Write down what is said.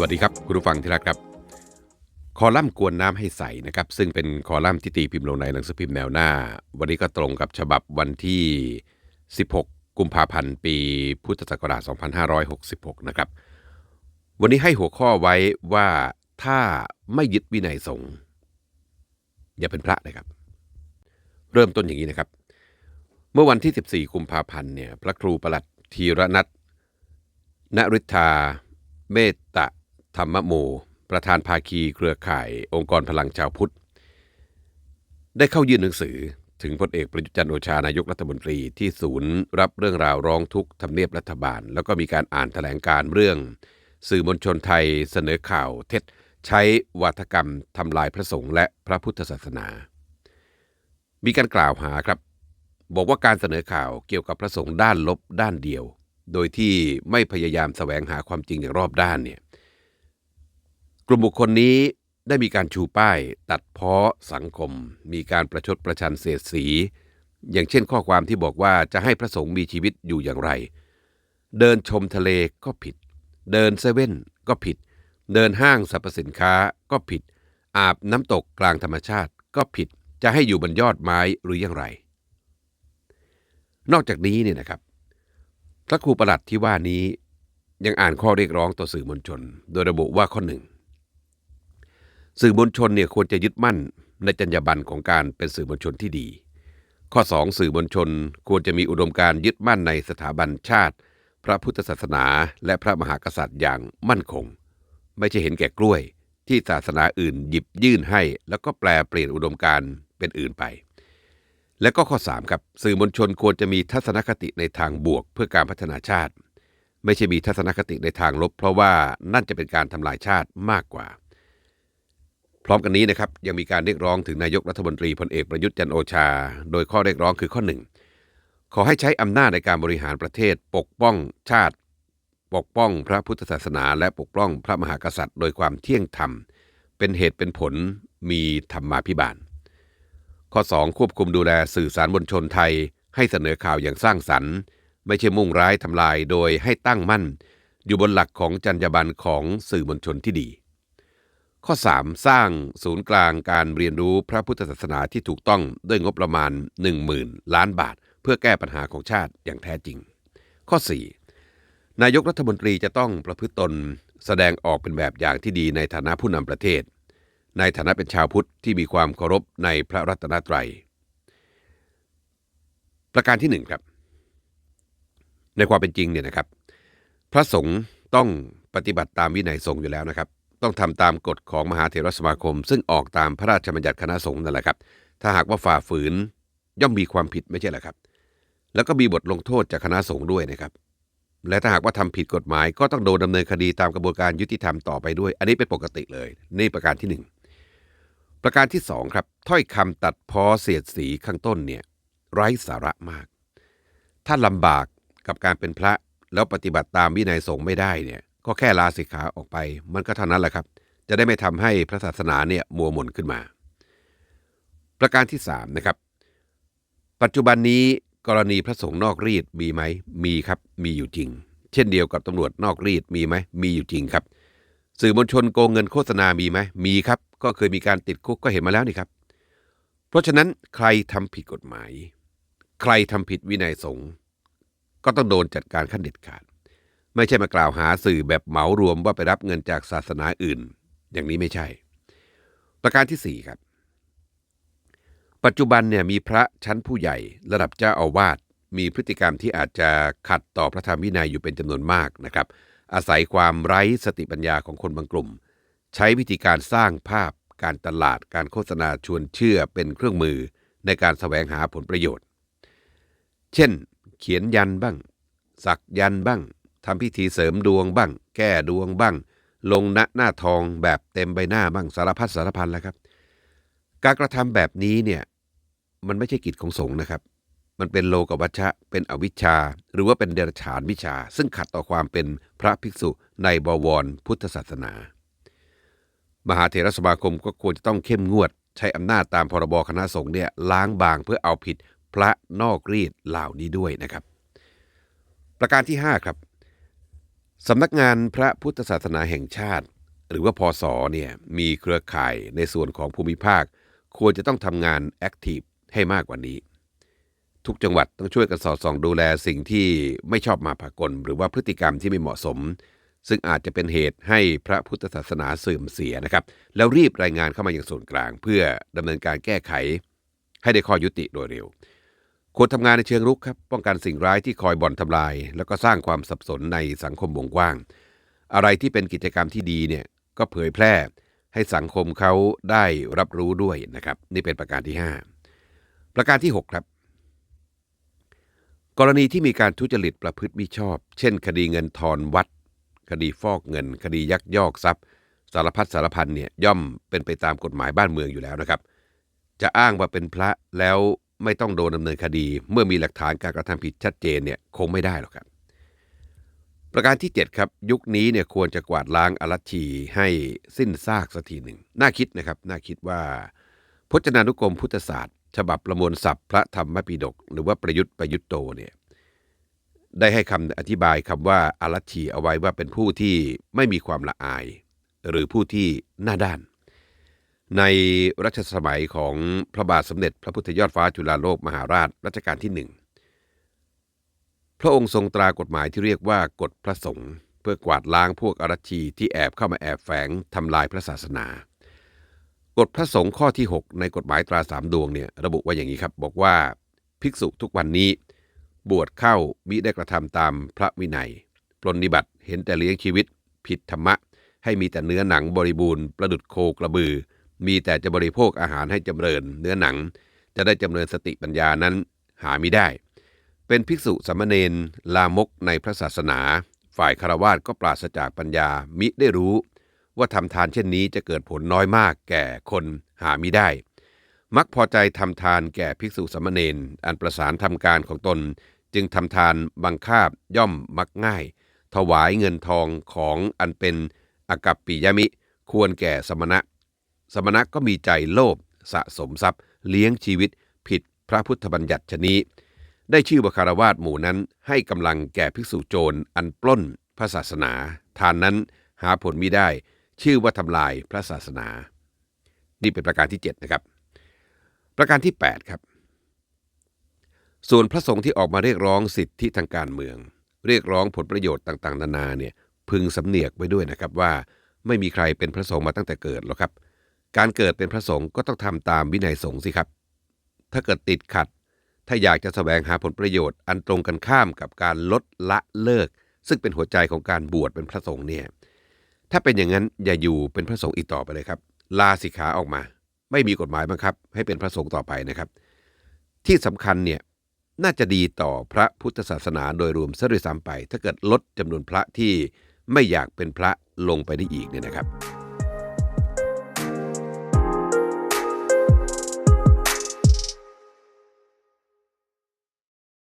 วัสดีครับ คุณผู้ฟังที่รักครับ คอลัมน์กวนน้ำให้ใสนะครับ ซึ่งเป็นคอลัมน์ที่ตีพิมพ์ลงในหนังสือพิมพ์แนวหน้า วันนี้ก็ตรงกับฉบับวันที่ 16 กุมภาพันธ์ ปีพุทธศักราช 2566 นะครับ วันนี้ให้หัวข้อไว้ว่าถ้าไม่ยึดวินัยสงฆ์อย่าเป็นพระนะครับ เริ่มต้นอย่างนี้นะครับ เมื่อวันที่ 14 กุมภาพันธ์เนี่ยพระครูประหลัดธีรนัทนริธาเมตตะ ธรรมโม ประธานภาคีเครือข่ายองค์กรพลังชาวพุทธ ได้เข้ายื่นหนังสือถึงพลเอกประยุจันทร์โอชานายกรัฐมนตรีที่ศูนย์ รับเรื่องราวร้องทุกข์ทำเนียบรัฐบาล แล้วก็มีการอ่านแถลงการเรื่อง สื่อมวลชนไทยเสนอข่าวเท็จ ใช้วาทกรรมทำลายพระสงฆ์และพระพุทธศาสนา มีการกล่าวหาครับ บอกว่าการเสนอข่าวเกี่ยวกับพระสงฆ์ด้านลบด้านเดียว โดยที่ไม่พยายามแสวงหาความจริงอย่างรอบด้านเนี่ย กลุ่มบุคคลนี้ได้มีการชูป้าย ตัดเพ้อสังคม มีการประชดประชันเสียดสี อย่างเช่นข้อความที่บอกว่าจะให้พระสงฆ์มีชีวิตอยู่อย่างไร เดินชมทะเลก็ผิด เดินเซเว่นก็ผิด เดินห้างสรรพสินค้าก็ผิด อาบน้ำตกกลางธรรมชาติก็ผิดจะให้อยู่บนยอดไม้หรืออย่างไร นอกจากนี้เนี่ยนะครับพระครูประหลัดที่ว่านี้ยังอ่านข้อเรียกร้องต่อสื่อมวลชน โดยระบุว่าข้อหนึ่ง สื่อมวลชนเนี่ยควรจะยึดมั่นในจรรยาบรรณของการเป็นสื่อมวลชนที่ดี ข้อ 2 สื่อมวลชนควรจะมีอุดมการยึดมั่นในสถาบันชาติ พระพุทธศาสนา และพระมหากษัตริย์อย่างมั่นคง ไม่ใช่เห็นแก่กล้วย ที่ศาสนาอื่นหยิบยื่นให้ แล้วก็แปลเปลี่ยนอุดมการเป็นอื่นไป และก็ข้อ 3 ครับ สื่อมวลชนควรจะมีทัศนคติในทางบวกเพื่อการพัฒนาชาติ ไม่ใช่มีทัศนคติในทางลบ เพราะว่านั่นจะเป็นการทำลายชาติมากกว่า พร้อมกันนี้นะครับยังมีการเรียกร้องถึงนายกรัฐมนตรีพลเอกประยุทธ์จันโอชา โดยข้อเรียกร้องคือข้อหนึ่งขอให้ใช้อำนาจในการบริหารประเทศ ปกป้องชาติ ปกป้องพระพุทธศาสนา และปกป้องพระมหากษัตริย์ โดยความเที่ยงธรรม เป็นเหตุเป็นผลมีธรรมาภิบาล ข้อ 2 ควบคุมดูแลสื่อสารมวลชนไทย ให้เสนอข่าวอย่างสร้างสรรค์ ไม่ใช่มุ่งร้ายทำลายโดยให้ตั้งมั่น อยู่บนหลักของจรรยาบรรณของสื่อมวลชนที่ดี ข้อ 3 สร้างศูนย์กลางการเรียนรู้พระพุทธศาสนาที่ถูกต้องด้วยงบประมาณ 10,000 ล้านบาท เพื่อแก้ปัญหาของชาติอย่างแท้จริง ข้อ 4 นายกรัฐมนตรีจะต้องประพฤติตน แสดงออกเป็นแบบอย่างที่ดีในฐานะผู้นำประเทศ ในฐานะเป็นชาวพุทธที่มีความเคารพในพระรัตนตรัย ประการที่หนึ่งครับ ในความเป็นจริงเนี่ยนะครับ พระสงฆ์ต้องปฏิบัติตามวินัยสงฆ์อยู่แล้วนะครับ ต้องทำตามกฎของมหาเถรสมาคม ซึ่งออกตามพระราชบัญญัติคณะสงฆ์นั่นแหละครับ ถ้าหากว่าฝ่าฝืนย่อมมีความผิดไม่ใช่หรอครับ แล้วก็มีบทลงโทษจากคณะสงฆ์ด้วยนะครับ และถ้าหากว่าทำผิดกฎหมายก็ต้องโดนดำเนินคดีตามกระบวนการยุติธรรมต่อไปด้วย อันนี้เป็นปกติเลย นี่ประการที่หนึ่งประการที่สองครับถ้อยคำตัดพ้อเสียดสีข้างต้นเนี่ยไร้สาระมาก ถ้าลำบากกับการเป็นพระแล้วปฏิบัติตามวินัยสงฆ์ไม่ได้เนี่ย ก็แค่ลาสิกขาออกไป มันก็เท่านั้นแหละครับ จะได้ไม่ทำให้พระศาสนาเนี่ยมัวหม่นขึ้นมา ประการที่สามนะครับ ปัจจุบันนี้กรณีพระสงฆ์นอกรีดมีไหม มีครับ มีอยู่จริง เช่นเดียวกับตำรวจนอกรีดมีไหม มีอยู่จริงครับ สื่อมวลชนโกงเงินโฆษณามีไหม มีครับ ก็เคยมีการติดคุกก็เห็นมาแล้วนี่ครับ เพราะฉะนั้นใครทำผิดกฎหมาย ใครทำผิดวินัยสงฆ์ก็ต้องโดนจัดการขั้นเด็ดขาด ไม่ใช่มากล่าวหาสื่อแบบเหมารวมว่าไปรับเงินจากศาสนาอื่น อย่างนี้ไม่ใช่ ประการที่สี่ครับ ปัจจุบันเนี่ยมีพระชั้นผู้ใหญ่ ระดับเจ้าอาวาสมีพฤติกรรมที่อาจจะขัดต่อพระธรรมวินัยอยู่เป็นจำนวนมากนะครับ อาศัยความไร้สติปัญญาของคนบางกลุ่ม ใช้วิธีการสร้างภาพ การตลาด การโฆษณาชวนเชื่อเป็นเครื่องมือในการแสวงหาผลประโยชน์ เช่น เขียนยันบ้าง สักยันบ้าง ทำพิธีเสริมดวงบ้าง แก้ดวงบ้าง ลงณหน้าทองแบบเต็มใบหน้าบ้างสารพัดสารพันแล้วครับ การกระทำแบบนี้เนี่ยมันไม่ใช่กิจของสงฆ์นะครับ มันเป็นโลกวัชชะ เป็นอวิชชา หรือว่าเป็นเดรัจฉานวิชา ซึ่งขัดต่อความเป็นพระภิกษุในบวรพุทธศาสนา มหาเถรสมาคมก็ควรจะต้องเข้มงวด ใช้อำนาจตามพรบคณะสงฆ์เนี่ยล้างบางเพื่อเอาผิดพระนอกรีดเหล่านี้ด้วยนะครับ ประการที่ 5 ครับ สำนักงานพระพุทธศาสนาแห่งชาติ หรือว่าพศเนี่ยมีเครือข่ายในส่วนของภูมิภาค ควรจะต้องทำงานแอคทีฟให้มากกว่านี้ ทุกจังหวัดต้องช่วยกันสอดส่องดูแลสิ่งที่ไม่ชอบมาพากล หรือว่าพฤติกรรมที่ไม่เหมาะสม ซึ่งอาจจะเป็นเหตุให้พระพุทธศาสนาเสื่อมเสียนะครับ แล้วรีบรายงานเข้ามาอย่างส่วนกลาง เพื่อดำเนินการแก้ไข ให้ได้ข้อยุติโดยเร็ว ควรทำงานในเชิงรุกครับป้องกันสิ่งร้ายที่คอยบ่อนทำลาย แล้วก็สร้างความสับสนในสังคมวงกว้าง อะไรที่เป็นกิจกรรมที่ดีเนี่ยก็เผยแพร่ให้สังคมเขาได้รับรู้ด้วยนะครับ นี่เป็นประการที่ 5 ประการที่ 6 ครับ กรณีที่มีการทุจริตประพฤติมิชอบ เช่น คดีเงินทอนวัด คดีฟอกเงิน คดียักยอกทรัพย์ สารพัดสารพันเนี่ยย่อมเป็นไปตามกฎหมายบ้านเมืองอยู่แล้วนะครับ จะอ้างว่าเป็นพระแล้ว ไม่ต้องโดนดำเนินคดี เมื่อมีหลักฐานการกระทำผิดชัดเจนเนี่ยคงไม่ได้หรอกครับ ประการที่ 7 ครับ ยุคนี้เนี่ยควรจะกวาดล้างอรัชชีให้สิ้นซากสักทีหนึ่ง น่าคิดนะครับ น่าคิดว่า พจนานุกรมพุทธศาสตร์ ฉบับประมวลศัพท์พระธรรมปิฎกหรือว่าประยุทธ์ประยุทธ์โตเนี่ยได้ให้คำอธิบายคำว่าอารัชีเอาไว้ว่าเป็นผู้ที่ไม่มีความละอาย หรือผู้ที่หน้าด้าน ในรัชสมัยของพระบาทสมเด็จพระพุทธยอดฟ้าจุฬาโลกมหาราชรัชกาลที่หนึ่งพระองค์ทรงตรากฎหมายที่เรียกว่ากฎพระสงฆ์เพื่อกวาดล้างพวกอารัชีที่แอบเข้ามาแอบแฝงทำลายพระศาสนากฎพระสงฆ์ข้อที่ 6 ในกฎหมายตราสามดวงเนี่ยระบุไว้อย่างนี้ครับ บอกว่าภิกษุทุกวันนี้ บวชเข้ามิได้กระทำตามพระวินัยปลนนิบัติเห็นแต่เลี้ยงชีวิต ผิดธรรมะ ให้มีแต่เนื้อหนังบริบูรณ์ประดุดโคกระบือ มีแต่จะบริโภคอาหารให้จำเริญเนื้อหนัง จะได้จำเริญสติปัญญานั้นหาไมิได้ เป็นภิกษุสามเณรลามกในพระศาสนา ฝ่ายคารวาสก็ปราศจากปัญญามิได้รู้ ว่าทำทานเช่นนี้จะเกิดผลน้อยมากแก่คนหามิได้ มักพอใจทำทานแก่ภิกษุสามเณรอันประสานทำการของตน จึงทำทานบังคาบย่อมมักง่าย ถวายเงินทองของอันเป็นอากัปปิยมิ ควรแก่สมณะ สมณะก็มีใจโลภสะสมทรัพย์ เลี้ยงชีวิต ผิดพระพุทธบัญญัติชนี้ ได้ชื่อว่าคารวาสหมู่นั้น ให้กำลังแก่ภิกษุโจรอันปล้นพระศาสนา ทานนั้นหาผลมิได้ ชื่อว่าทำลายพระศาสนา นี่เป็นประการที่ 7 นะครับ ประการที่ 8 ครับ ส่วนพระสงฆ์ที่ออกมาเรียกร้องสิทธิทางการเมือง เรียกร้องผลประโยชน์ต่าง ๆ นานาเนี่ยพึงสำเนียกไว้ด้วยนะครับว่า ไม่มีใครเป็นพระสงฆ์มาตั้งแต่เกิดหรอกครับ การเกิดเป็นพระสงฆ์ก็ต้องทำตามวินัยสงฆ์สิครับ ถ้าเกิดติดขัด ถ้าอยากจะแสวงหาผลประโยชน์อันตรงกันข้ามกับการลดละเลิก ซึ่งเป็นหัวใจของการบวชเป็นพระสงฆ์เนี่ย ถ้าเป็นอย่างนั้นอย่าอยู่เป็นพระสงฆ์อีกต่อไปเลยครับ ลาสิกขาออกมา ไม่มีกฎหมายบังคับ ให้เป็นพระสงฆ์ต่อไปนะครับ ที่สำคัญเนี่ยน่าจะดีต่อพระพุทธศาสนาโดยรวมซะด้วยซ้ำไป ถ้าเกิดลดจำนวนพระที่ไม่อยากเป็นพระลงไปได้อีกเนี่ยนะครับ